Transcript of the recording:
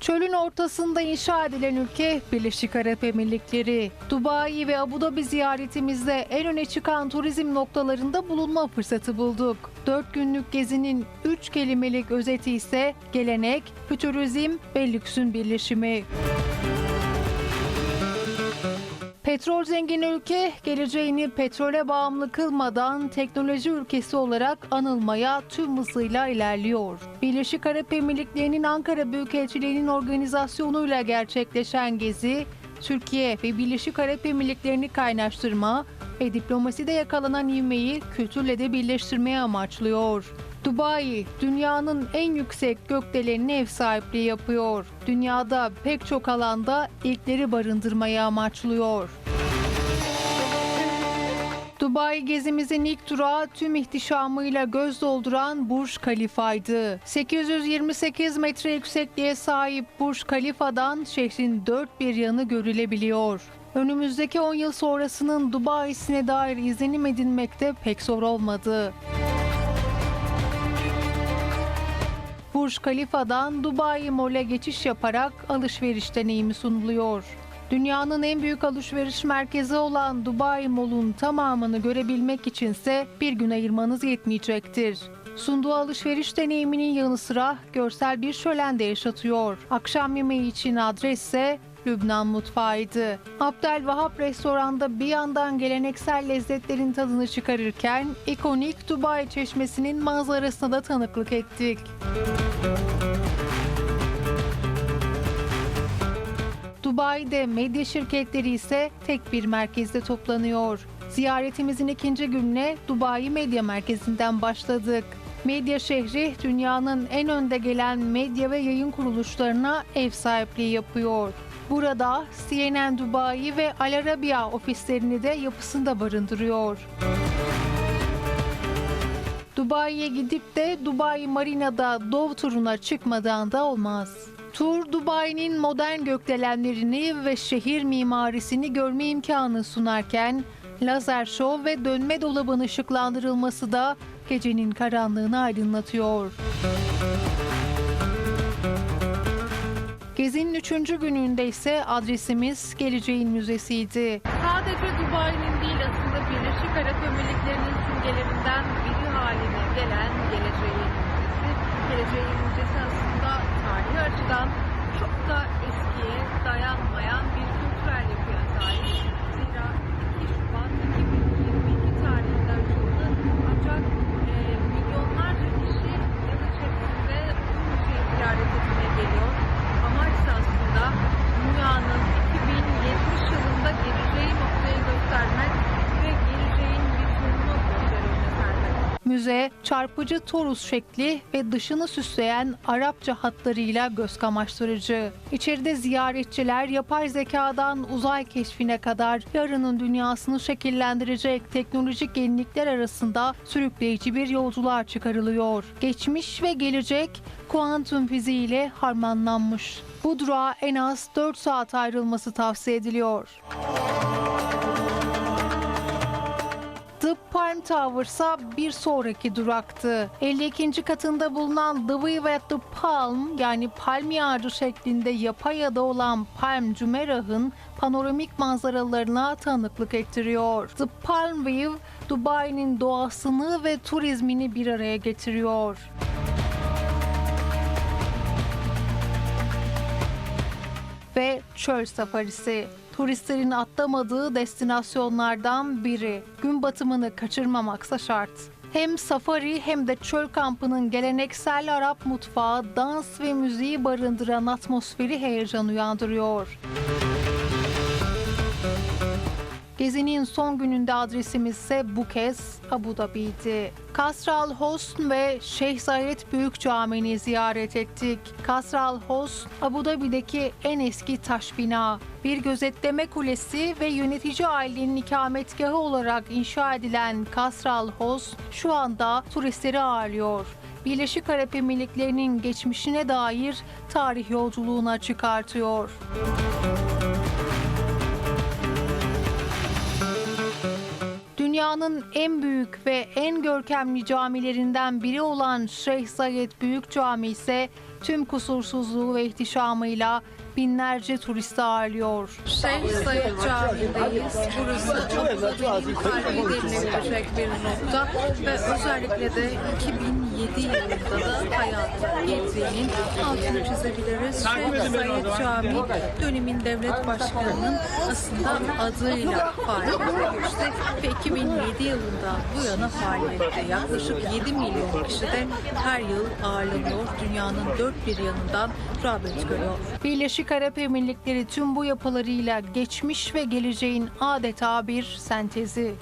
Çölün ortasında inşa edilen ülke Birleşik Arap Emirlikleri. Dubai ve Abu Dhabi ziyaretimizde en öne çıkan turizm noktalarında bulunma fırsatı bulduk. 4 günlük gezinin 3 kelimelik özeti ise gelenek, fütürizm ve lüksün birleşimi. Petrol zengin ülke geleceğini petrole bağımlı kılmadan teknoloji ülkesi olarak anılmaya tüm hızıyla ilerliyor. Birleşik Arap Emirlikleri'nin Ankara Büyükelçiliği'nin organizasyonuyla gerçekleşen gezi, Türkiye ve Birleşik Arap Emirlikleri'ni kaynaştırma ve diplomaside yakalanan ivmeyi kültürle de birleştirmeye amaçlıyor. Dubai, dünyanın en yüksek gökdelenine ev sahipliği yapıyor. Dünyada pek çok alanda ilkleri barındırmayı amaçlıyor. Dubai gezimizin ilk durağı tüm ihtişamıyla göz dolduran Burj Khalifa'ydı. 828 metre yüksekliğe sahip Burj Khalifa'dan şehrin dört bir yanı görülebiliyor. Önümüzdeki 10 yıl sonrasının Dubai'sine dair izlenim edinmekte pek zor olmadı. Burj Khalifa'dan Dubai Mall'e geçiş yaparak alışveriş deneyimi sunuluyor. Dünyanın en büyük alışveriş merkezi olan Dubai Mall'un tamamını görebilmek içinse bir gün ayırmanız yetmeyecektir. Sunduğu alışveriş deneyiminin yanı sıra görsel bir şölen de yaşatıyor. Akşam yemeği için adres ise Lübnan mutfağıydı. Abdelvahap restoranda bir yandan geleneksel lezzetlerin tadını çıkarırken ikonik Dubai çeşmesinin manzarasına da tanıklık ettik. Dubai'de medya şirketleri ise tek bir merkezde toplanıyor. Ziyaretimizin ikinci gününe Dubai Medya Merkezi'nden başladık. Medya şehri dünyanın en önde gelen medya ve yayın kuruluşlarına ev sahipliği yapıyor. Burada CNN Dubai ve Al Arabiya ofislerini de yapısında barındırıyor. Dubai'ye gidip de Dubai Marina'da Dove turuna çıkmadan da olmaz. Tur Dubai'nin modern gökdelenlerini ve şehir mimarisini görme imkanı sunarken lazer şov ve dönme dolabın ışıklandırılması da gecenin karanlığını aydınlatıyor. Gezinin üçüncü gününde ise adresimiz Geleceğin Müzesi'ydi. Sadece Dubai'nin değil aslında Birleşik Arap Emirlikleri'nin simgelerinden biri haline gelen Geleceğin Müzesi. Geleceğin Müzesi aslında tarihi açıdan çok da eskiye dayanmayan bir kültürel yapıya sahip. Müze, çarpıcı torus şekli ve dışını süsleyen Arapça hatlarıyla göz kamaştırıcı. İçeride ziyaretçiler yapay zekadan uzay keşfine kadar yarının dünyasını şekillendirecek teknolojik yenilikler arasında sürükleyici bir yolculuğa çıkarılıyor. Geçmiş ve gelecek kuantum fiziğiyle harmanlanmış. Bu durağa en az 4 saat ayrılması tavsiye ediliyor. The Palm Tower ise bir sonraki duraktı. 52. katında bulunan The View at the Palm yani palmiye ağacı şeklinde yapay ada olan Palm Jumeirah'ın panoramik manzaralarına tanıklık ettiriyor. The Palm View, Dubai'nin doğasını ve turizmini bir araya getiriyor. Çöl safarisi. Turistlerin atlamadığı destinasyonlardan biri. Gün batımını kaçırmamaksa şart. Hem safari hem de çöl kampının geleneksel Arap mutfağı, dans ve müziği barındıran atmosferi heyecan uyandırıyor. Gezinin son gününde adresimiz ise bu kez Abu Dhabi'ydi. Kasral Hosn ve Şeyh Zayed Büyük Camii'ni ziyaret ettik. Kasral Hosn, Abu Dhabi'deki en eski taş bina. Bir gözetleme kulesi ve yönetici ailenin ikametgahı olarak inşa edilen Kasral Hosn şu anda turistleri ağırlıyor. Birleşik Arap Emirlikleri'nin geçmişine dair tarih yolculuğuna çıkartıyor. Dünyanın en büyük ve en görkemli camilerinden biri olan Şeyh Zayed Büyük Cami ise tüm kusursuzluğu ve ihtişamıyla binlerce turisti ağırlıyor. Şeyh Said Camii'ndeyiz. Burası Abdülhamid'in kalbi denilebilecek bir nokta ve özellikle de 2007 yılında da hayatı geçtiğinin altını çizebiliriz. Şeyh Said Camii dönemin devlet başkanının aslında adıyla faaliyete ve 2007 yılında bu yana faaliyette yaklaşık 7 milyon kişi de her yıl ağırlanıyor. Dünyanın dört bir yanından rağbet görüyor. Birleşik Arap Emirlikleri tüm bu yapılarıyla geçmiş ve geleceğin adeta bir sentezi.